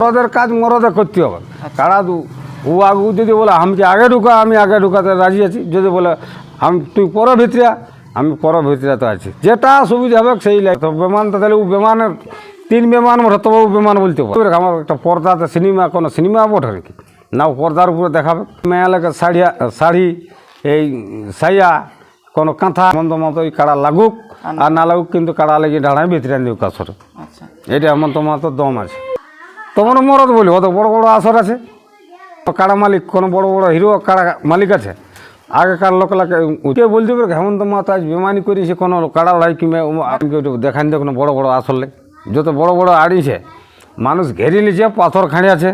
মরদের কাজ মরদে করতে হবে। কারা দু ও আগু যদি বলে আমাকে আগে ঢুকা আমি আগে ঢুকাতে রাজি আছি। যদি বলে আমি তুই পর ভিতরিয়া আমি পর ভিতরিয়াতে আছি। যেটা সুবিধা হবে সেই লাগে তো বিমানটা তাহলে ও বিমানের তিন বিমান ও বিমান বলতে পারে। আমার একটা পর্দাতে সিনেমা কোনো সিনেমা বটে নাকি না ও পর্দার উপরে দেখাবে। মেয়ালাকে শাড়িয়া শাড়ি এই সাইয়া কোনো কাঁথা মন্দ মতো ওই কাড়া লাগুক। আর না লাগুক কিন্তু কাড়া লেগে ঢাড়ায় ভিতরে দিও কাছরে। আচ্ছা। এটা এমন তোমার তো দম আছে। তোমার মরদ বলি, অত বড় বড় আসর আছে। কাড়া মালিক? কোনো বড় বড় হিরো কাড়া মালিক আছে? আগেকার লোক লাগে বলতে পারে, হেমন্ত মাতা আজ বেমানি করেছে কোনো কাড়া লড়াই কিংবা দেখান দিয়ে কোনো বড় বড় আসলে যত বড় বড় আড়িছে মানুষ ঘেরি নিছে পাথর খাঁড়ি আছে।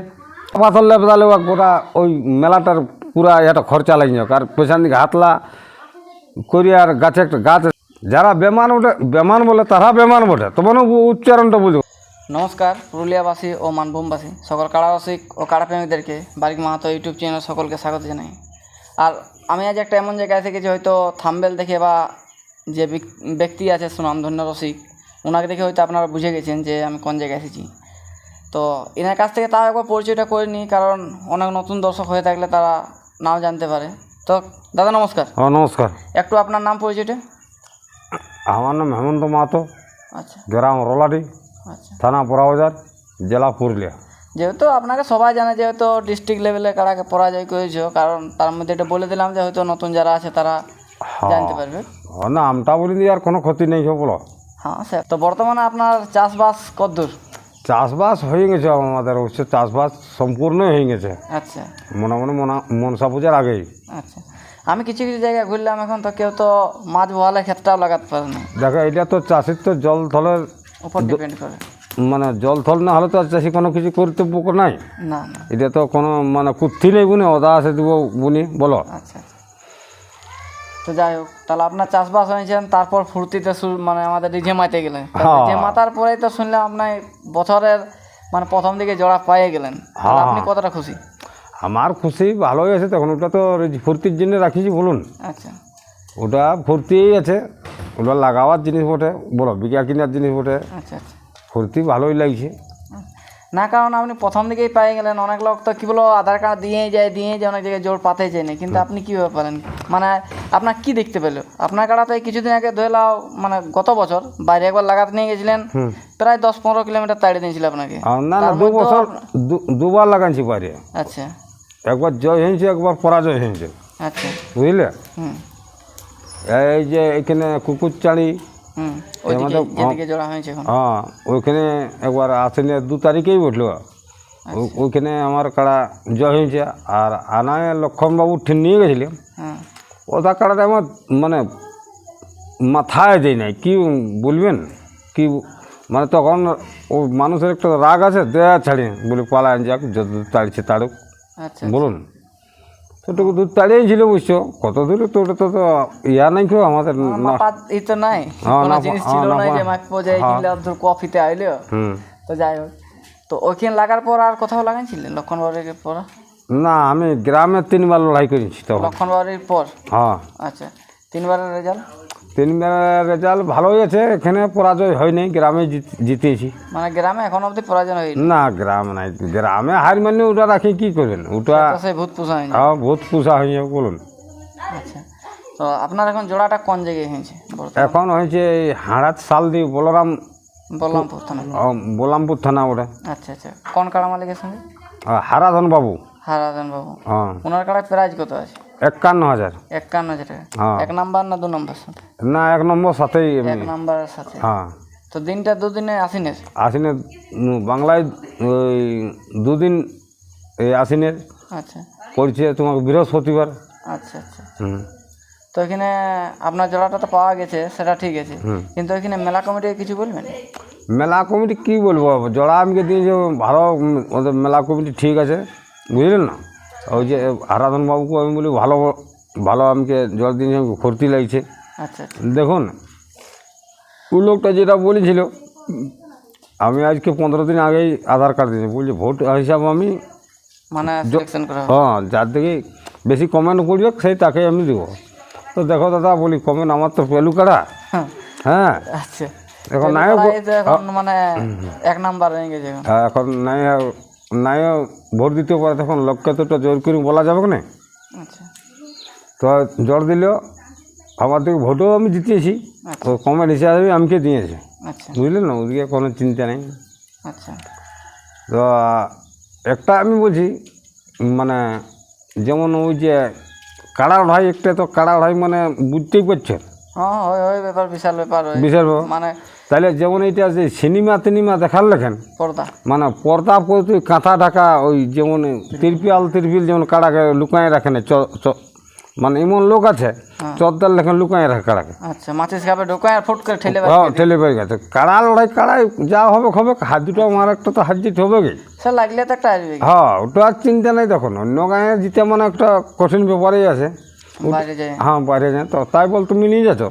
পাথর লেপদালে গোটা ওই মেলাটার পুরা এটা খরচা লাগে যাক। আর পেছন দিকে হাতলা করি আর গাছে একটা গাছ যারা বেমান ওঠে বেমান বলে তারা বেমান বটে। তোমার উচ্চারণটা বুঝব নমস্কার পুরুলিয়াবাসী ও মানভূমবাসী। সকল কাড়ারসিক ও কাড়াপ্রেমিকদেরকে বারিক মাহাতো ইউটিউব চ্যানেল সকলকে স্বাগত জানাই। আর আমি আজ একটা এমন জায়গায় এসে গেছি হয়তো থাম্বেল দেখে বা যে ব্যক্তি আছে সুনামধন্য রসিক ওনাকে দেখে হয়তো আপনারা বুঝে গেছেন যে আমি কোন জায়গায় এসেছি। তো এনার কাছ থেকে তাও একবার পরিচয়টা করে নিই কারণ অনেক নতুন দর্শক হয়ে থাকলে তারা নাও জানতে পারে। তো দাদা নমস্কার। হ্যাঁ নমস্কার। একটু আপনার নাম পরিচয়টা? আমার নাম হেমন্ত মাহাতো আচ্ছা। গ্রাম রোলাডি। থানা পোড়াবাজার জেলা পুরুলিয়া। যেহেতু আপনাকে সবাই জানে যেহেতু ডিস্ট্রিক্ট লেভেলে কারাকে পরাজয় করেছ কারণ তার মধ্যে এটা বলে দিলাম যে হয়তো নতুন যারা আছে তারা জানতে পারবে। ও না আমটা বলি দিয়ে আর কোনো ক্ষতি নেই বলো হ্যাঁ স্যার। তো বর্তমানে আপনার চাষবাস কদ্দূর চাষবাস হয়ে গেছে আমাদের অবশ্য চাষবাস সম্পূর্ণ হয়ে গেছে। আচ্ছা। মনে মনে মনা মনসা পূজার আগেই। আচ্ছা। আমি কিছু কিছু জায়গায় ঘুরলাম এখন তো কেউ তো মাছ বোয়ালের ক্ষেত্রেও লাগাতে পারে না। দেখো এটা তো চাষির তো জল থলের উপর ডিপেন্ড করে। মানে জল থল না হলে তো আর চাষি কোনো কিছু করতে পোক নাই। না না। এটা তো কোনো মানে কুত্থি নেই বুনি ওদা আছে দিব বুনি বলো। আচ্ছা আচ্ছা। তো যাই হোক তাহলে আপনার চাষবাস হয়েছেন তারপর ফুর্তিতে মানে আমাদের ডিজে মাইতে গেলেন। হ্যাঁ। ডিজে মাতার পরেই তো শুনলাম আপনার বছরের মানে প্রথম দিকে জোড়া পাইয়ে গেলেন। তাহলে আপনি কতটা খুশি? আমার খুশি ভালোই আছে তখন ওটা তো ফুর্তির জন্য রাখিছি বলুন। আচ্ছা। ওটা ফুর্তিই আছে। ওটা লাগাবার জিনিস বটে বলো বিকা কেনার জিনিস বটে। আচ্ছা আচ্ছা। ফুর্তি ভালোই লাগছে। না কারণ আপনি প্রথম দিকেই পেয়ে গেলেন অনেক লোক তো কী বলো আধার কার্ড দিয়ে যায় দিয়ে যায় অনেক জায়গায় জোর পাতে চায় না। কিন্তু আপনি কীভাবে পারেন মানে আপনার কি দেখতে পেল? আপনার কাড়াতে কিছুদিন আগে ধরে লাও মানে গত বছর বাইরে একবার লাগাতে নিয়ে গেছিলেন প্রায় দশ পনেরো কিলোমিটার তাড়িয়ে দিয়েছিল আপনাকে। না না দু বছর দুবার লাগাইছি বাইরে। আচ্ছা। একবার জয় হয়েছে একবার পরাজয় হয়েছে। আচ্ছা। বুঝলে? হুম। এই যে এখানে জোড়া হয়েছে এখন। হ্যাঁ ওইখানে একবার আসেনি দু তারিখেই বসল ওইখানে আমার কাড়া জয় হয়েছে আর আনায় লক্ষণবাবু ঠিক নিয়ে গেছিলাম হ্যাঁ। ওটা কাটাটা আমার মানে মাথায় দেয় নাই কি বলবেন? কি মানে তখন ও মানুষের একটা রাগ আছে দেয়া ছাড়ি বলে পালায় যাক যত তাড়িছে তাড়ুক। আচ্ছা। বলুন। সেটুকু দূর তাড়িয়েই ছিল বুঝছ? কত দূরে তো তো তো ইয়া নাই তো আমাদের ই তো নাই। হ্যাঁ, কোনো জিনিস হ্যাঁ, ছিল না- না যে মাপবো যাই কিনলে ধর কফিতে আইলো তো যাই হোক। তো ওইখানে লাগার পর আর কোথাও লাগাইছিলেন লক্ষণবাড়ির পর? না আমি গ্রামে তিনবার লড়াই করেছি তো লক্ষণবাড়ির পর? হ্যাঁ। আচ্ছা তিনবারের রেজাল্ট তিনবার রেজাল্ট ভালোই আছে এখানে পরাজয় হয়নি গ্রামে জিত- জিতেছি। মানে গ্রামে এখন অবধি পরাজয় হয়নি? না গ্রাম নাই গ্রামে হার মানে ওটা রাখি কি করবেন? ওটা ভূত পোষা হয়নি। হ্যাঁ বহুত পুষা হয়ে যাবে বলুন। আচ্ছা। তো আপনার এখন জোড়াটা কোন জায়গায় হয়েছে এখন হয়েছে হাড়াত সাল দি বলরাম বলরামপুর থানা। আহ, বোলামপুর থানা ওটা। আচ্ছা আচ্ছা। কোন কাড়া মালিকের সঙ্গে? হারাধন বাবু। হারাধন বাবু। হ্যাঁ। ওনার কাড়া প্রাইজ কত আছে? একান্ন হাজার। একান্ন হাজার টাকা। হ্যাঁ। এক নাম্বার না দু নম্বর সাথে? না এক নম্বর সাথেই এক এমনি নাম্বারের সাথে। হ্যাঁ। তো দিনটা দুদিনে আসিনের আশ্বিনের উম, বাংলায় ওই দুদিন এই আশ্বিনের। আচ্ছা। পড়ছে তোমার বৃহস্পতিবার। আচ্ছা আচ্ছা। হুম। তো এখানে আপনার জোড়াটা তো পাওয়া গেছে সেটা ঠিক আছে। কিন্তু এখানে মেলা কমিটি কিছু বলবেন? মেলা কমিটি কী বলব? জড়া আমাকে দিয়েছে ভালো উম, ওদের মেলা কমিটি ঠিক আছে। বুঝলেন না? ওই যে আরাধন বাবুকে আমি বলি ভালো ভালো আমাকে জল আমাকে ফুর্তি লাগছে। আচ্ছা আচ্ছা। দেখুন ওই লোকটা যেটা বলেছিল আমি আজকে পনেরো দিন আগেই আধার কার্ড দিয়েছি। বলছি ভোট হিসাব আমি মানে হ্যাঁ যার দিকে বেশি কমেন্ট করবে সেই তাকে আমি দেবো। তো দেখো দাদা বলি কমেন্ট আমার তো পেলু কাড়া? হ্যাঁ, হ্যাঁ। আচ্ছা। এখন নাই মানে এক নাম্বার হয়ে গেছে এখন। হ্যাঁ, এখন নাই নাই ভোট দিতে পারে তখন তো একটা জোর করে বলা যাবে না? আচ্ছা। তো জোর দিলেও আমার থেকে ভোটও আমি জিতিয়েছি। তো কমেন্ট হিসাবে আমাকে দিয়েছে? আচ্ছা। বুঝলেন না ওদিকে কোনো চিন্তা নেই। আচ্ছা। তো একটা আমি বলছি মানে যেমন ওই যে কাড়া ভাই একটা তো কাড়া ভাই মানে বুঝতেই পারছেন। ব্যাপার বিশাল ব্যাপার বিশাল মানে তাহলে যেমন যে সিনেমা দেখার লেখেন পর্দা মানে পর্দা কাঁথা ঢাকা ওই যেমন তিরপিয়াল তিরপিল যেমন কাড়াকে লুকায় রাখে না মানে এমন লোক আছে চদ্দার লেখেন লুকায় রাখে কাড়াকে। আচ্ছা মাছিস খাবে ঢোকায় আর ফুট করে ঠেলে হ্যাঁ ঠেলে পেয়ে গেছে কাড়া লড়াই কাড়াই যা হবে হবে হাত দুটো আমার একটা তো হাত জিত হবে কি লাগলে তো একটা আসবে। হ্যাঁ ওটা আর চিন্তা নাই তখন অন্য গায়ে জিতে মানে একটা কঠিন ব্যাপারেই আছে। হ্যাঁ বাইরে যায় তো তাই বল তুমি নিয়ে যাচ্ছ?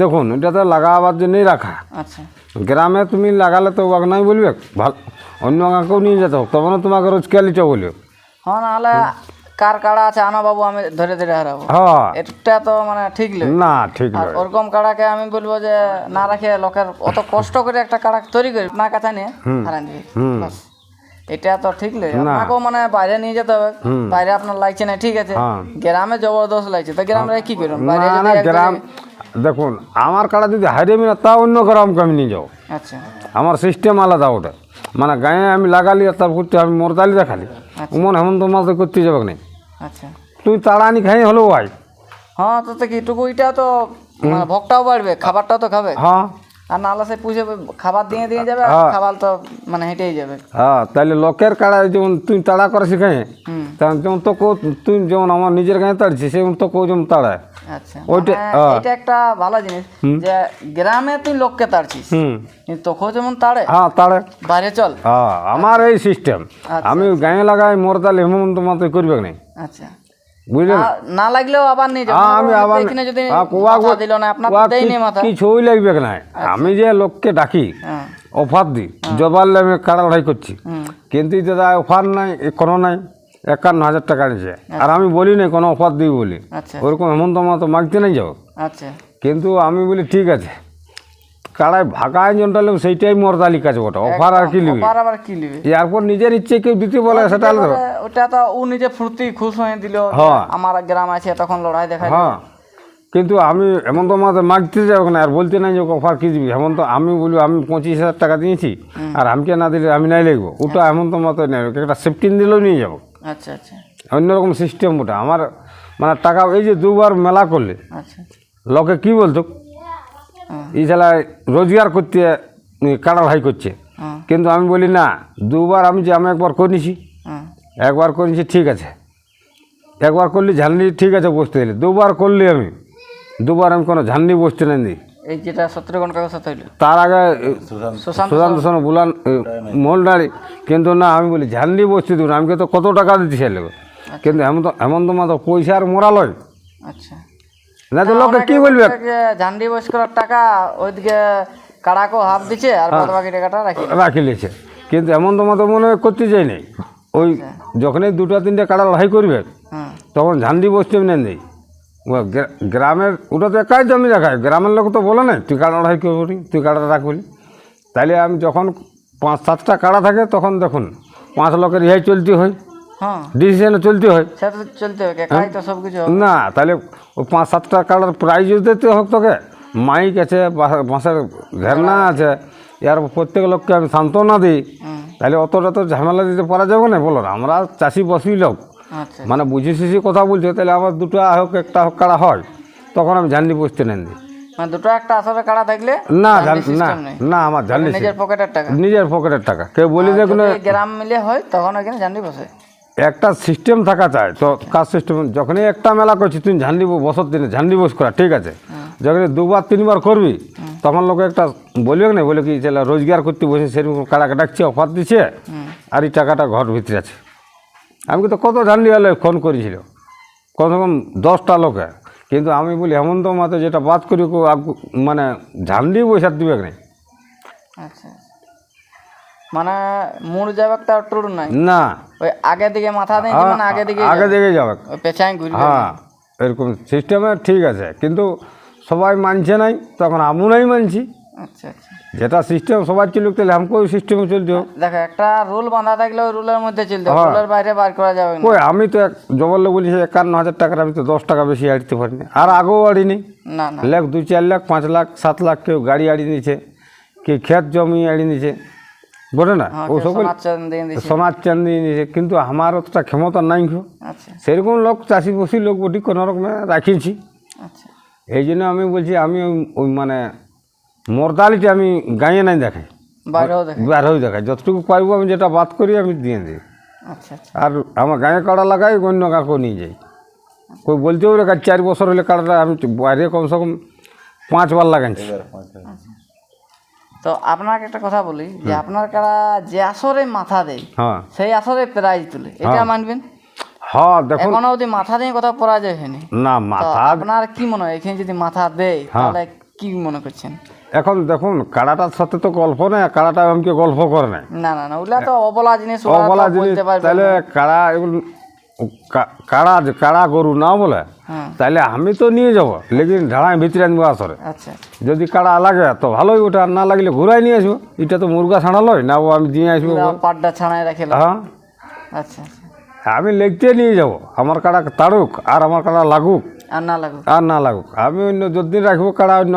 দেখুন এটা তো লাগাবার জন্যই রাখা। আচ্ছা। গ্রামে তুমি লাগালে তো ওকে নাই বলবে? ভালো অন্য গাঁকেও নিয়ে যেতে। হোক তখন তোমাকে রোজ ক্যালিটা বলবে। হ্যাঁ নাহলে কার কাড়া আছে? আনা বাবু আমি ধরে ধরে হারাবো। হ্যাঁ। এটা তো মানে ঠিক নয় না ঠিক নয় ওরকম কাড়াকে আমি বলব যে না রাখে লোকের অত কষ্ট করে একটা কাড়া তৈরি করি না কাছে নিয়ে হারান দিবি। এটা তো ঠিক নয় আপনাকেও মানে বাইরে নিয়ে যেতে হবে। বাইরে আপনার লাগছে না ঠিক আছে। হ্যাঁ। গ্রামে জবরদস্ত লাগছে তো গ্রামে কি করুন? গ্রাম দেখুন আমার কাড়া যদি হারিয়ে না তা অন্য গ্রামকে আমি নিয়ে যাও আচ্ছা। আমার সিস্টেম আলাদা ওটা মানে গায়ে আমি লাগালি আর তারপর আমি মোরদালি দেখালি। উমন হেমন্ত মাছ করতে যাবে না। আচ্ছা। তুই তাড়ানি খাই হলো ভাই হ্যাঁ তো কি টুকু ওইটা তো মানে ভোগটাও বাড়বে খাবারটাও তো খাবে। হ্যাঁ। আর নাহলে সে পুষে খাবার দিয়ে দিয়ে যাবে হ্যাঁ। খাবার তো মানে হেঁটেই যাবে। হ্যাঁ তাহলে লোকের কাড়া যেমন তুই তাড়া করে যেমন তো কো তুই যেমন আমার নিজের গায়ে তাড়ছি সেমন তো কেউ যেমন তাড়ায়। আচ্ছা। ওইটা- মানে হ্যাঁ। এটা একটা ভালো জিনিস যে গ্রামে তুই লোককে তাড়ছিস তোকেও যেমন তাড়ে হ্যাঁ তাড়ে। বাইরে চল। হ্যাঁ আমার এই সিস্টেম আমি গায়ে লাগাই মোরদালি হেমন্ত মাত্র করবে না আচ্ছা। বুঝলেন? না- লাগলেও আবার নিয়ে যাব হ্যাঁ, আমি আবার এখানে যদি আ, কোয়া দিল না আপনার কোয়া কি- মাথা। কিছুই লাগবে না। আমি যে লোককে ডাকি হ্যাঁ। অফার দিই জবাল আমি কাড়া লড়াই করছি। কিন্তু দাদা অফার নাই কোনো নাই একান্ন হাজার টাকা নিচ্ছে আর আমি বলি না কোনো অফার দিই বলি। আচ্ছা। ওরকম হেমন্ত মাতো মাগতে নাই যাও। আচ্ছা। কিন্তু আমি বলি ঠিক আছে। কাড়ায় ভাগা আয়োজনটা লোক সেইটাই মর্দালি কাছে ওটা অফার আর কি নিবি আবার আবার কি নিবে এরপর নিজের ইচ্ছে কেউ দিতে বলে সেটা আলাদা। ওটা তো ও নিজে ফুর্তি খুশ হয়ে দিল হ্যাঁ। আমার গ্রাম আছে তখন লড়াই দেখা হ্যাঁ। কিন্তু আমি হেমন্ত মাতে মাগতে যাব না আর বলতে নাই যে অফার কি দিবি? হেমন্ত আমি বলি আমি পঁচিশ হাজার টাকা দিয়েছি আর আমাকে না দিলে আমি নাই লিখব। ওটা হেমন্ত মাতে নেই একটা সেফটিন দিলেও নিয়ে যাব। আচ্ছা আচ্ছা। অন্যরকম সিস্টেম ওটা। আমার মানে টাকা এই যে দুবার মেলা করলে আচ্ছা। লোকে কি বলতো? এই ছেলে রোজগার করতে কাড়া ভাই করছে। হ্যাঁ। কিন্তু আমি বলি না দুবার আমি যে আমি একবার করেছি হ্যাঁ। একবার করেছি ঠিক আছে। একবার করলি ঝান্ডি ঠিক আছে বসতে দিলে দুবার করলি আমি দুবার আমি কোনো ঝান্ডি বসতে না। দিই এই যেটা সাথে হইল। তার আগে সুশান্ত সুশান্ত সোনা। বুলান মোহনডাড়ি কিন্তু না আমি বলি ঝান্ডি বসতে দিব না। আমাকে তো কত টাকা দিতে চাইলে কিন্তু হেমন্ত হেমন্ত মাতো পয়সার মোরা লয় আচ্ছা। না তো লোকে কি বলবে? ঝান্ডি বস করার টাকা ওইদিকে কাড়াকো হাফ দিচ্ছে আর হ্যাঁ। বাদ বাকি টাকাটা রাখি রাখি লিছে কিন্তু হেমন্ত মাতো মনে হয় করতে চাই নাই। ওই যখনই দুটো তিনটে কাড়া লড়াই করবে তখন ঝান্ডি বসতে নেই নেই। গ্রামের ওটা তো একাই জমি দেখায় গ্রামের লোক তো বলে না তুই কাড়া লড়াই করবি তুই কাড়াটা রাখবি তাইলে আমি যখন পাঁচ সাতটা কাড়া থাকে তখন দেখুন পাঁচ লোকের ইহাই চলতে হয়। হ্যাঁ। ডিসিশনে চলতে হয়। সেটা তো চলতে হবে একাই তো সব কিছু না তাহলে ওই পাঁচ সাতটা কাড়ার প্রাইজও দিতে হোক তোকে। মাইক আছে বাঁশের ঘেরনা আছে। এর প্রত্যেক লোককে আমি সান্ত্বনা দিই। তাহলে অতটা তো ঝামেলা দিতে পারা যাবে না। বলো আমরা চাষি বসি লোক। আচ্ছা। মানে বুঝি সুঝি কথা বলছে তাহলে আমার দুটো হোক একটা হোক কাড়া হয়। তখন আমি ঝান্ডি বসতে নেন মানে দুটো একটা আসলে কাড়া থাকলে না না না আমার ঝান্ডি নিজের পকেটের টাকা। নিজের পকেটের টাকা। কেউ বলি দেখুন গ্রাম মিলে হয় তখন ওইখানে ঝান্ডি বসে। একটা সিস্টেম থাকা চাই। তো কাজ সিস্টেম যখনই একটা মেলা করছি তুই ঝান্ডি ব- বসত দিনে ঝান্ডি বস করা ঠিক আছে? যখন দুবার তিনবার করবি তখন লোকে একটা বলবে না বলে কি ছেলে রোজগার করতে বসে সেরকম কাড়াকে ডাকছে অফার দিচ্ছে আর এই টাকাটা ঘর ভিতরে আছে। আমি তো কত ঝান্ডি হলে ফোন করেছিল। কমসে কম দশটা লোকে। কিন্তু আমি বলি হেমন্ত মাতে যেটা বাদ করি মানে ঝান্ডি পয়সা দিবে না আচ্ছা। মানে মুড় যাবে তার নাই। না। ওই আগে দিকে মাথা দিয়ে দিবে না আগে দিকে আগে দিকে যাবে। পেছায় ঘুরবে হ্যাঁ এরকম সিস্টেমে ঠিক আছে কিন্তু সবাই মানছে নাই তখন আমরাই মানছি। আচ্ছা আচ্ছা। যেটা সিস্টেম সবার চলুক তাহলে আমাকেও সিস্টেমে চলতে হবে। দেখো একটা রুল বাঁধা থাকলে ওই রুলের মধ্যে চলতে হবে। হ্যাঁ। রুলের বাইরে বার করা যাবে না। কই আমি তো এক জবরলে বলি একান্ন হাজার টাকার আমি তো দশ টাকা বেশি আড়তে পারিনি। আর আগেও আড়িনি। না না। লাখ দুই চার লাখ পাঁচ লাখ সাত লাখ কেউ গাড়ি আড়ি নিছে কে ক্ষেত জমি আড়ি নিছে বোঝে না? হ্যাঁ ও সকল দিয়ে চান্দি কিন্তু আমার অতটা ক্ষমতা নাই আচ্ছা। সেরকম লোক চাষি বসি লোক বটি কোনো রকমে রাখিছি। আচ্ছা। এই জন্য আমি বলছি আমি ওই- মানে মর্দালিটি আমি গাঁয়ে নাই দেখাই। বাইরেও দেখে বেরোই দেখাই। যতটুকু পারব আমি যেটা বাদ করি আমি দিয়ে দিই। আচ্ছা আর আমার গায়ে কাড়া লাগাই অন্য কাকেও নিয়ে যাই। কই বলতে পারে কাজ চার বছর হলে কাড়াটা আমি বাইরে কমসে কম পাঁচবার লাগাইছি। তো আপনাকে একটা কথা বলি যে আপনার কারা যে আসরে মাথা দেয় হ্যাঁ। সেই আসরে প্রাইজ তুলে এটা মানবেন? হ্যাঁ দেখুন। এখনও মাথা দিয়ে কথা পরাজয় হয়নি না মাথা আপনার কি মনে হয়? এখানে যদি মাথা দেয় তাহলে কি মনে করছেন? এখন দেখুন কাড়াটার সাথে তো গল্প কাড়াটা আমাকে গল্প করে না না না ওগুলা তো অবলা জিনিস ওগুলা তো অবলা জিনিস তাহলে কাড়া এগুলো কা- কাড়া কাড়া গরু না বলে হ্যাঁ তাহলে আমি তো নিয়ে যাব লেকিন ঢাড়ায় ভিতরে আনব আসরে। আচ্ছা। যদি কাড়া লাগে তো ভালোই ওটা না লাগলে ঘুরাই নিয়ে আসব। এটা তো মুরগা ছাড়া লয় না ও আমি দিয়ে আসব। পাড্ডা ছানায় রাখে হ্যাঁ। আচ্ছা আচ্ছা। আমি লেগতে নিয়ে যাব আমার কাড়া তাড়ুক আর আমার কাড়া লাগুক। আর না লাগুক। আর না লাগুক। আমি অন্য যতদিন রাখব কাড়া অন্য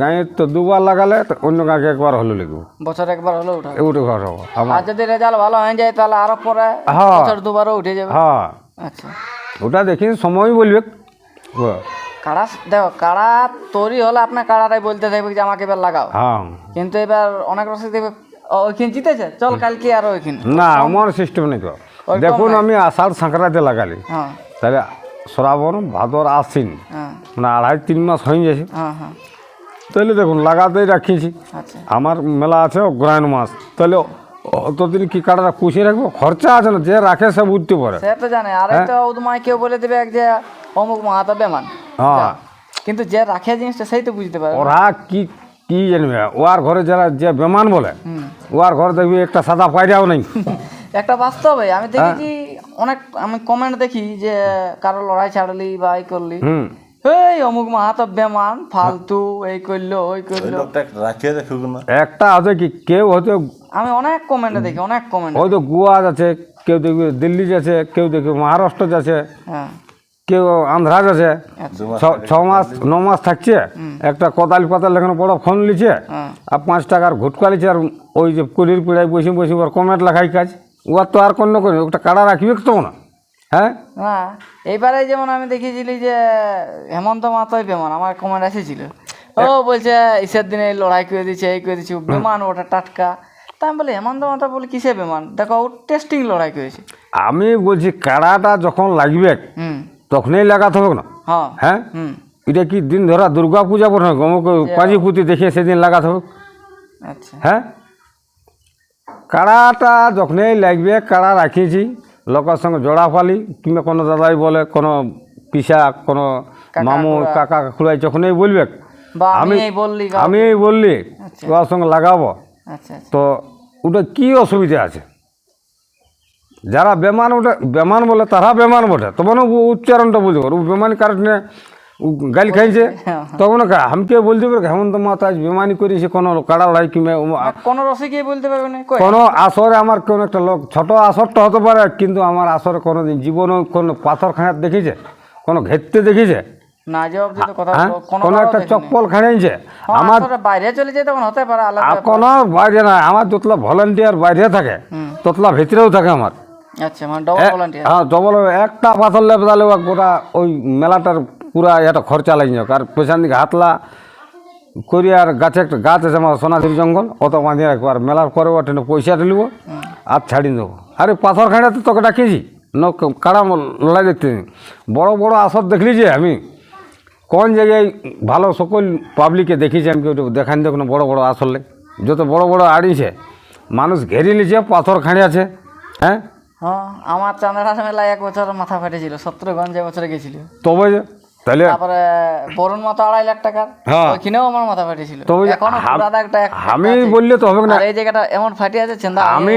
গাঁয়ে তো দুবার লাগালে তো অন্য গাঁকে একবার হলো লিখব বছর একবার হলো উঠা এগুলো ঘর হব আর যদি রেজাল্ট ভালো হয়ে যায় তাহলে আরও পরে হ্যাঁ। দুবারও উঠে যাবে। হ্যাঁ। আচ্ছা। ওটা দেখি সময় বলবে। কাড়া দেখো কাড়া তৈরি হলে আপনার কাড়াটাই বলতে থাকবে যে আমাকে এবার লাগাও। হ্যাঁ। কিন্তু এবার অনেক রসিক দেখবে ওইখানে জিতেছে চল কালকে আর ওইখানে। না আমার সিস্টেম নেই তো। দেখুন আমি আষাঢ় সাঁকড়াতে লাগালি। হ্যাঁ। তাহলে শ্রাবণ ভাদর আশ্বিন হ্যাঁ। মানে আড়াই তিন মাস হয়ে গেছে। হ্যাঁ হ্যাঁ। তাহলে দেখুন লাগাতেই রাখিয়েছি। আচ্ছা। আমার মেলা আছে অগ্রায়ণ মাস। তাহলে অতদিন কি কাটাটা পুষিয়ে রাখব? খরচা আছে না যে রাখে সে বুঝতে পারে। সে তো জানে। আর একটা কেউ বলে দেবে এক যে অমুক মাহাতো বেমান। হ্যাঁ। কিন্তু যে রাখে জিনিসটা সেই তো বুঝতে পারে ওরা কি কি জানবে? ওয়ার ঘরে যারা যে বেমান বলে ওয়ার ঘরে দেখবি একটা সাদা পায়রাও নেই। একটা বাস্তবে আমি দেখেছি অনেক আমি কমেন্ট দেখি যে কারও লড়াই ছাড়লি বা এই করলি। এই অমুক মাহাতো বেমান ফালতু এই করল ওই করল। একটা আছে কি কেউ হয়তো আমি অনেক কমেন্টে দেখি অনেক কমেন্ট হয়তো গোয়া যাচ্ছে কেউ দেখবি দিল্লি যাচ্ছে কেউ দেখবে মহারাষ্ট্র যাচ্ছে। হ্যাঁ। কেউ আন্ধ্রা যাচ্ছে আচ্ছা। ছ- মাস ন মাস থাকছে। একটা কোদাল পাতাল এখানে বড় ফোন লিছে। হ্যাঁ। আর পাঁচ টাকার ঘুটকা লিছে আর ওই যে কুলির পিড়ায় বসে বসে ওর কমেন্ট লেখাই কাজ। ওর তো আর কোনো করে ওটা কাড়া রাখবে তো না। হ্যাঁ? এইবারে যেমন আমি দেখেছিলি যে হেমন্ত মাতই বেমান আমার কমেন্ট এসেছিল। ও বলছে ঈশের দিনে লড়াই করে দিচ্ছে এই করে দিচ্ছে বেমান ওটা টাটকা। তা আমি বলি হেমন্ত মাতা বলি কিসে বেমান? দেখো ও টেস্টিং লড়াই করেছে। আমি বলছি কাড়াটা যখন লাগবে তখনই লাগাতে হবে না। হ্যাঁ। হ্যাঁ? এটা কি দিন ধরা দুর্গা পূজা পর গমক পাঁজি পুঁতি দেখে সেদিন লাগাতে হবে। আচ্ছা। হ্যাঁ? কাড়াটা যখনই লাগবে কাড়া রাখিয়েছি। লোকের সঙ্গে জোড়া ফালি কিংবা কোনো দাদাই বলে কোনো পিসা কোনো মামু কাকা খুড়াই যখনই বলবে আমি আমি- বললি বললি আচ্ছা। ওর সঙ্গে লাগাবো। আচ্ছা। তো ওটা কি অসুবিধা আছে? যারা বেমান ওটা বেমান বলে তারা বেমান বটে। তখন উচ্চারণটা বুঝতে পারো। বেমানি কারণে গালি খাইছে। তখন কা আমাকে বলতে পারে হেমন্ত মাতা আজ বেমানি করেছে কোনো কাড়া লড়াই কিংবা ও- কোনো রসিকই বলতে পারবে না। কোনো আসরে আমার কোনো একটা লোক ছোট আসরটা হতে পারে কিন্তু আমার আসরে কোনো দিন জীবনে কোনো পাথর খাঁড়াত দেখেছে কোনো ঘেরতে দেখেছে। হ্যাঁ? কোনো একটা চপ্পল খাঁড়িয়েছে আমার বাইরে চলে যায় তখন হতে পারে কোনো বাইরে না আমার যতলা ভলেন্টিয়ার বাইরে থাকে। ততলা ভিতরেও থাকে আমার। আচ্ছা মানে ডবল ভলান্টিয়ার হ্যাঁ ডবল একটা পাথর লেবে তাহলে গোটা ওই মেলাটার পুরা এটা খরচা লাগে যাক। আর পেছন দিকে হাতলা করি আর গাছে একটা গাছ আছে আমার সোনাঝুরি জঙ্গল অত বাঁধিয়ে রাখব। আর মেলার পরে ওটা পয়সা ঢেলবো আর ছাড়িয়ে দেবো। আরে পাথর খাঁড়া তো তোকে ডাকিয়েছি। ন কাড়া লড়াই দেখতে বড় বড় আসর দেখলি যে আমি? কোন জায়গায় ভালো সকল পাবলিকে দেখিয়েছি আমি কেউ দেখান দেখুন বড় বড় আসলে। যত বড় বড় আড়িছে মানুষ ঘেরি নিছে পাথর খাঁড়ি আছে হ্যাঁ? হ্যাঁ আমার চান্দ্রা মেলায় এক বছর মাথা ফাটেছিল সত্তরগঞ্জ বছরে গেছিল। তবে তাহলে তারপরে বরুণ মতো আড়াই লাখ টাকার হ্যাঁ। ওইখানেও আমার মাথা ফাটেছিল। তবে এখনও দাগটা আমি বললে তো হবে না। এই জায়গাটা এমন ফাটে আছে চেন্দা আমি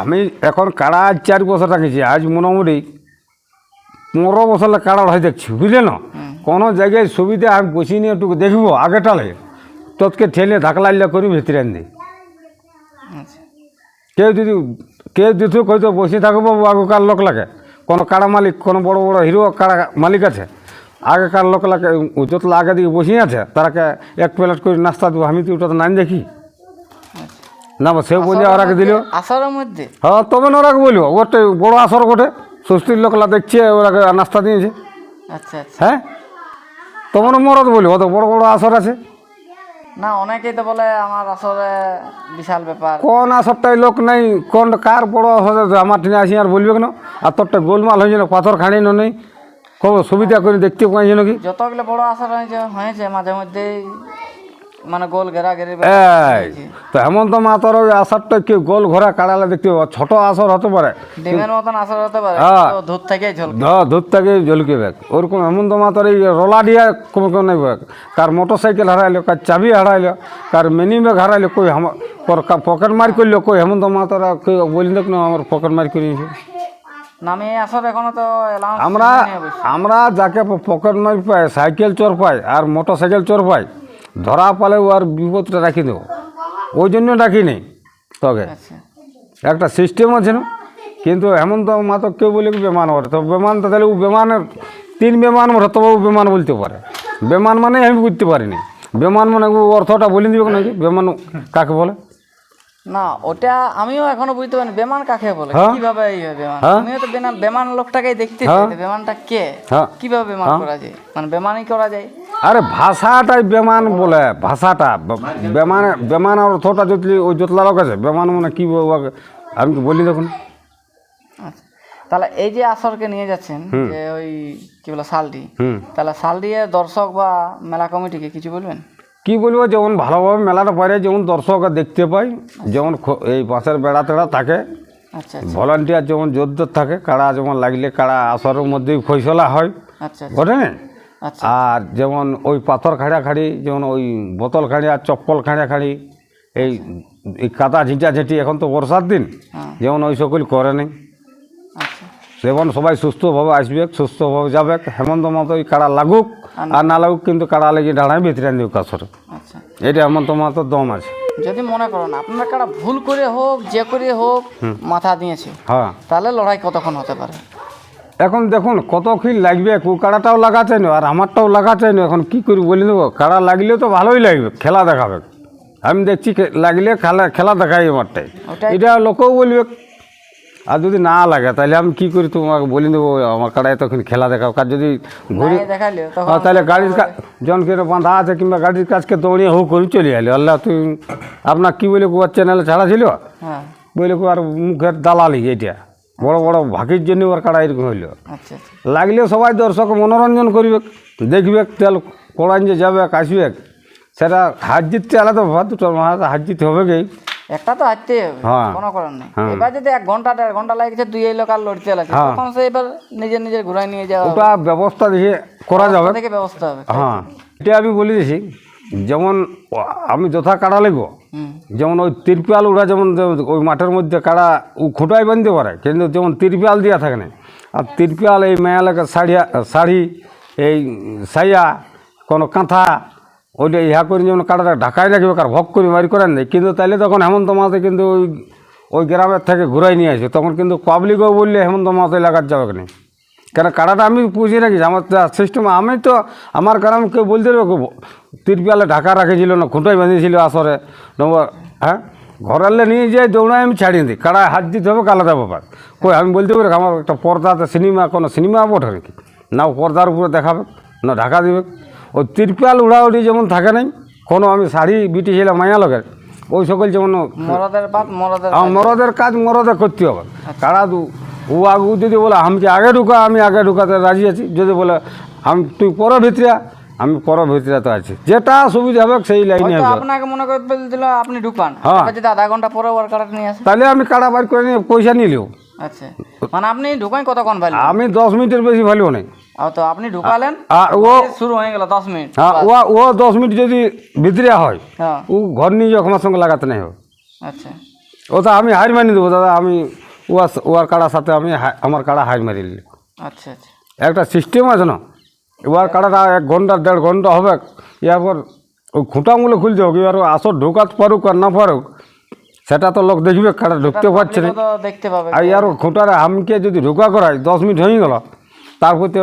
আমি এখন কাড়া আজ চার বছর রাখেছি আজ মোটামুটি পনেরো বছর কাড়া হয় দেখছি বুঝলে না? কোনো জায়গায় সুবিধা আমি বসি নিয়ে একটু দেখব আগেটা লাগে তোকে ঠেলে ধাকলাইলে করি ভিতরে আচ্ছা। কেউ যদি কেউ যদি হয়তো বসে থাকব আগেকার লোক লাগে। কোনো কাড়া মালিক কোনো বড় বড় হিরো কাড়া মালিক আছে। আগেকার লোক লাগে যতলা আগে দিকে বসে আছে। তারাকে এক প্লেট করে নাস্তা দেবো আমি তো ওটা তো নাই দেখি। না বা সেও বলে ওরাকে দিল। আসরের মধ্যে? হ্যাঁ তবে না ওরাকে বলব ওটা বড় আসর গোটে ষষ্ঠীর লোকলা দেখছে ওরাকে নাস্তা দিয়েছে। আচ্ছা আচ্ছা। হ্যাঁ? তোমার মরদ বলব অত বড় বড় আসর আছে। না অনেকেই তো বলে আমার আসলে বিশাল ব্যাপার। কোন আসরটাই লোক নাই কোন কার বড় আসর? আমার টিনে আসি আর বলবে কেন? আর তোরটা গোলমাল হয়েছিল পাথর খানি নেই। খুব সুবিধা করে দেখতে পাইছে নাকি? যতগুলো বড় আসর হয়েছে হয়েছে মাঝে মধ্যেই মানে গোল ঘেরা ঘেরি এই তো হেমন্ত মাতার ওই আসরটা কি গোল ঘোরা কাড়ালে দেখতে পাবো। ছোট আসর হতে পারে। ডিমের মতন আসর হতে পারে। হ্যাঁ। ধূপ থেকে জলকে ব্যাগ ওরকম হেমন্ত মাতার এই রোলা দিয়া কোনো কেউ নাই ব্যাগ কার মোটর সাইকেল হারাইলো কার চাবি হারাইলো কার মিনি ব্যাগ হারাইলো কই আমার পকেট মারি করল কই হেমন্ত মাতারা কই বলি দেখ না আমার পকেট মারি করে নিয়েছে না আসর এখনও তো আমরা আমরা যাকে পকেট মারি পাই সাইকেল চোর পাই আর মোটর সাইকেল চোর পাই ধরা পালে ও আর বিপদটা রাখি দেবো। ওই জন্য ডাকি নেই তোকে। আচ্ছা। একটা সিস্টেম আছে না? কিন্তু হেমন্ত মাতো কেউ বলে বেমান ওঠে তো বেমান তো তাহলে ও বেমানের তিন বেমান ওঠে তবে ও বেমান বলতে পারে। বেমান মানে আমি বুঝতে পারিনি। বেমান মানে ও অর্থটা বলে দিবে নাকি? বেমান কাকে বলে? না ওটা আমিও এখনও বুঝতে পারিনি। বেমান কাকে বলে? হ্যাঁ। কীভাবে এই বেমান? হ্যাঁ। আমিও তো বেমান বেমান লোকটাকেই দেখতে হ্যাঁ। চাই বেমানটা কে? কীভাবে বেমান করা যায়? মানে বেমানই করা যায়? আরে ভাষাটাই বেমান বলে ভাষাটা। বেমান বেমান অর্থটা যদি ওই জতলা লোক আছে বেমান মানে কি আমি কি বলি দেখুন। আচ্ছা তাহলে এই যে আসরকে নিয়ে যাচ্ছেন যে ওই কি বলে শালটি তাহলে শাল দিয়ে দর্শক বা মেলা কমিটিকে কিছু বলবেন? কি বলব যেমন ভালোভাবে মেলাটা বাইরে যেমন দর্শক দেখতে পাই যেমন এই বাঁশের বেড়া টেড়া থাকে আচ্ছা ভলান্টিয়ার যেমন যোদ্ধা থাকে কাড়া যেমন লাগলে কাড়া আসরের মধ্যেই ফয়সলা হয়। আচ্ছা ঘটে না? আচ্ছা আর যেমন ওই পাথর খাড়া খাড়ি যেমন ওই বোতল খাড়ি আর চপ্পল খাড়া খাড়ি এই এই কাদা ঝিঁটি এখন তো বর্ষার দিন হ্যাঁ। যেমন ওই সকল করে নেই। আচ্ছা। যেমন সবাই সুস্থভাবে আসবে সুস্থভাবে যাবে হেমন্ত মতো ওই কাড়া লাগুক আর না লাগুক কিন্তু কাড়া লেগে ডাড়ায় ভিতরে দিও কাছরে। আচ্ছা। এটা হেমন্ত মাতো দম আছে। যদি মনে করেন আপনার কারা ভুল করে হোক যে করে হোক মাথা দিয়েছে হ্যাঁ। তাহলে লড়াই কতক্ষণ হতে পারে? এখন দেখুন কত কি লাগবে কু কাড়াটাও লাগাতে না আর আমারটাও লাগাতে না এখন কি করি বলি দেবো? কাড়া লাগলেও তো ভালোই লাগবে খেলা দেখাবে। আমি দেখছি লাগলে খেলা খেলা দেখাই আমারটাই। এটা লোকেও বলবে আর যদি না লাগে তাহলে আমি কি করি তোমাকে বলে দেবো আমার কাড়ায় তখন খেলা দেখাও। কার যদি ঘুরি হ্যাঁ, তাহলে গাড়ির কাজ জনকে বাঁধা আছে কিংবা গাড়ির কাজকে দৌড়িয়ে হোক করে চলে এলো। আল্লাহ তুই আপনার কী বলে কুয়ার চ্যানেলে ছাড়া ছিল? হ্যাঁ। বলে আর মুখের দালালি এটা বড় বড় ভাগির জন্য ওর কাড়া এরকম হইল। আচ্ছা আচ্ছা। লাগলে সবাই দর্শক মনোরঞ্জন করবে দেখবে তেল কোড়ান যে যাবে আসবে সেটা হাত জিততে আলাদা ভাত দুটো হার জিততে হবে কি একটা তো হাঁটতেই হবে হ্যাঁ। কোনো করার নেই। হ্যাঁ। এবার যদি এক ঘণ্টা দেড় ঘণ্টা লাগছে দুই এই লোক আর লড়তে লাগছে হ্যাঁ। তখন সে এবার নিজের নিজের ঘুরাই নিয়ে যাওয়া ওটা ব্যবস্থা দেখে করা যাবে। থেকে ব্যবস্থা হবে। হ্যাঁ। এটা আমি বলে দিয়েছি যেমন আমি যথা কাড়া হুম। যেমন ওই তিরপাল ওরা যেমন ওই মাঠের মধ্যে কাড়া ও খুঁটাই বাঁধতে পারে কিন্তু যেমন তিরপাল দেওয়া থাকে না। আর তিরপাল এই মেয়ালাকে শাড়িয়া শাড়ি এই সাইয়া কোনো কাঁথা ওইটা ইহা করে যেমন কাড়াটা ঢাকায় রাখবে কার ভোগ করে মারি করেন নেই কিন্তু তাইলে তখন হেমন্ত মাতে কিন্তু ওই ওই গ্রামের থেকে ঘুরাই নিয়ে আসে তখন কিন্তু পাবলিকও বললে হেমন্ত মাতে লাগার যাবে না কেন কাড়াটা আমি পুষিয়ে রাখিছি আমার সিস্টেম আমি তো আমার কারণ কেউ বলতে পারবে তিরপালে ঢাকা রাখেছিল না খুঁটাই বেঁধেছিল আসরে। নম্বর হ্যাঁ? ঘরেরলে নিয়ে যেয়ে দৌড়ায় আমি ছাড়িয়ে দিই। কাড়ায় হাত দিতে হবে আলাদা ব্যাপার কই আমি বলতে পারি আমার একটা পর্দাতে সিনেমা কোনো সিনেমা বটে নাকি? না ও পর্দার উপরে দেখাবে না ঢাকা দিবে। ওই তিরপাল উড়াউড়ি যেমন থাকে নাই কোনো আমি শাড়ি বিটিছিলাম মায়া লোকের ওই সকল যেমন মরদের মরদের মরদের কাজ মরদে করতে হবে। কারা দু ও আগু যদি বলে আমাকে আগে ঢুকা আমি আগে ঢুকাতে রাজি আছি। যদি বলে আমি তুই পর ভিতরিয়া আমি পর ভিতরিয়াতে আছি। যেটা সুবিধা হবে সেই লাইনে হবে আপনাকে মনে করে দিল আপনি ঢুকান। হ্যাঁ। যদি আধা ঘণ্টা পরে ওর কার্ড নিয়ে আসে। তাহলে আমি কাটা বার করে নিয়ে পয়সা নিলেও। আচ্ছা। মানে আপনি ঢুকাই কতক্ষণ ভালো আমি দশ মিনিটের বেশি ভ্যালু নেই। তো আপনি ঢুকালেন আর ও শুরু হয়ে গেল দশ মিনিট হ্যাঁ, ও ও দশ মিনিট যদি ভিতরিয়া হয় হ্যাঁ। ও ঘর নিয়ে আমার সঙ্গে লাগাতে নাই হবে। আচ্ছা। ও তো আমি হার মানি দেবো দাদা আমি ওয়ার ওয়ার কাড়ার সাথে আমি আমার কাড়া হার মারি আচ্ছা আচ্ছা। একটা সিস্টেম আছে না? এবার কাটাটা এক ঘণ্টা দেড় ঘণ্টা হবে এরপর ওই খুঁটাগুলো খুলতে হোক এবার আসর ঢোকাতে পারুক আর না পারুক সেটা তো লোক দেখবে কারা ঢুকতে পারছে না। দেখতে পাবে। আর আর খুঁটারে আমকে যদি ঢোকা করায় দশ মিনিট হয়ে গেল তারপর তো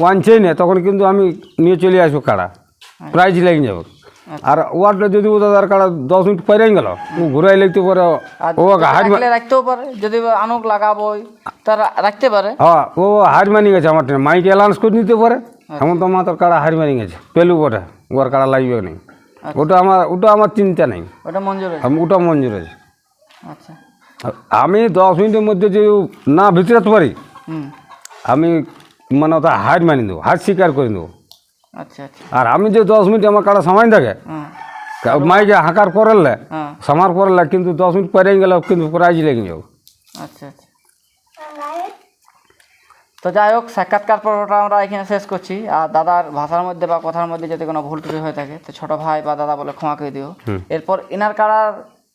ওয়ানছেই না তখন কিন্তু আমি নিয়ে চলে আসব কাড়া। প্রাইজ লেগে যাবে। আর ওয়ার্ডটা যদি ও দাদার কাড়া দশ মিনিট পরে গেল ও ঘুরাই লাগতে পারে ও হার রাখতেও পারে যদি আনুক লাগাবোই তারা রাখতে পারে। হ্যাঁ ও হার মানি গেছে আমার ট্রেন মাইকে অ্যালাউন্স করে নিতে পারে। এমন তো আমার তোর কাড়া হার মানি গেছে। পেলু বটে ওর কাড়া লাগবে নেই। ওটা আমার ওটা আমার চিন্তা নেই। ওটা মঞ্জুর আমি ওটা মঞ্জুর আছে আচ্ছা। আমি দশ মিনিটের মধ্যে যদি না ভিতরাতে পারি আমি মানে ওটা হার মানি দেবো হার স্বীকার করে দেবো। আচ্ছা আচ্ছা আর আমি যে দশ মিনিট আমার কাটা সময় থাকে হ্যাঁ। মাইকে হাঁকার পরেলে হ্যাঁ। সামার পরেলে কিন্তু দশ মিনিট পরে গেলে কিন্তু প্রাইজ লেগে যাবে। আচ্ছা আচ্ছা। তো যাই হোক সাক্ষাৎকার পর্বটা আমরা এখানে শেষ করছি। আর দাদার ভাষার মধ্যে বা কথার মধ্যে যদি কোনো ভুল ত্রুটি হয়ে থাকে তো ছোট ভাই বা দাদা বলে ক্ষমা করে দিও। এরপর ইনার কাড়ার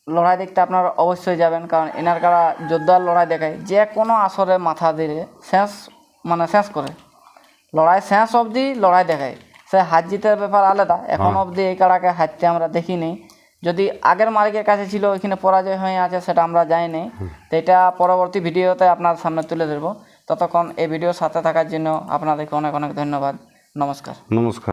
লড়াই দেখতে আপনারা অবশ্যই যাবেন কারণ ইনার কাড়া যোদ্ধার লড়াই দেখায়। যে কোনো আসরে মাথা দিলে শেষ মানে শেষ করে। লড়াই শেষ অবধি লড়াই দেখায়। সে হাত জিতের ব্যাপার আলাদা। এখন অবধি এই কাড়াকে হারতে আমরা দেখিনি। যদি আগের মালিকের কাছে ছিল ওইখানে পরাজয় হয়ে আছে সেটা আমরা জানি তো এটা পরবর্তী ভিডিওতে আপনার সামনে তুলে ধরবো। ততক্ষণ এই ভিডিওর সাথে থাকার জন্য আপনাদেরকে অনেক অনেক ধন্যবাদ। নমস্কার। নমস্কার।